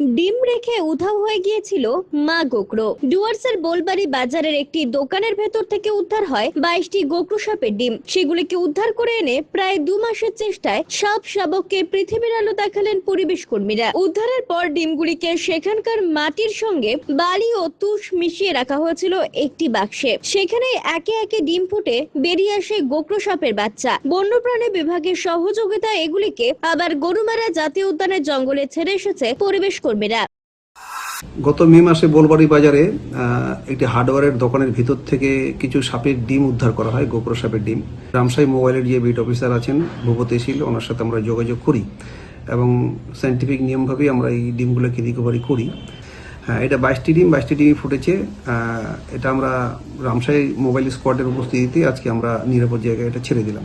ডিম রেখে উধাও হয়ে গিয়েছিল মা গোকরো। ডুয়ার্সের বোলবাড়ি বাজারের একটি দোকানের ভেতর থেকে উদ্ধার হয় বাইশটি গোকরো সাপের ডিম। সেগুলিকে উদ্ধার করে এনে প্রায় দু মাসের চেষ্টায় সাপ শাবককে পৃথিবীর আলো দেখালেন পরিবেশ কর্মীরা। উদ্ধারের পর ডিমগুলিকে সেখানকার মাটির সঙ্গে বালি ও তুষ মিশিয়ে রাখা হয়েছিল একটি বাক্সে। সেখানে একে একে ডিম ফুটে বেরিয়ে আসে গোকরো সাপের বাচ্চা। বন্যপ্রাণী বিভাগের সহযোগিতা এগুলিকে আবার গরুমারা জাতীয় উদ্যানের জঙ্গলে ছেড়ে এসেছে পরিবেশ কর্মীরা গত মে মাসে বোলবাড়ি বাজারে একটি হার্ডওয়্যারের দোকানের ভিতর থেকে কিছু সাপের ডিম উদ্ধার করা হয় গোপ্র সাপের ডিম। রামসাই মোবাইলের যে বিট অফিসার আছেন, ভূপতি শীল ওনার সাথে আমরা যোগাযোগ করি এবং সাইন্টিফিক নিয়মভাবেই আমরা এই ডিমগুলোকে রিকভারি করি। হ্যাঁ এটা বাইশটি ডিম, বাইশটি ডিমই ফুটেছে। এটা আমরা রামসাই মোবাইল স্কোয়াডের উপস্থিতিতে আজকে আমরা নিরাপদ জায়গায় এটা ছেড়ে দিলাম।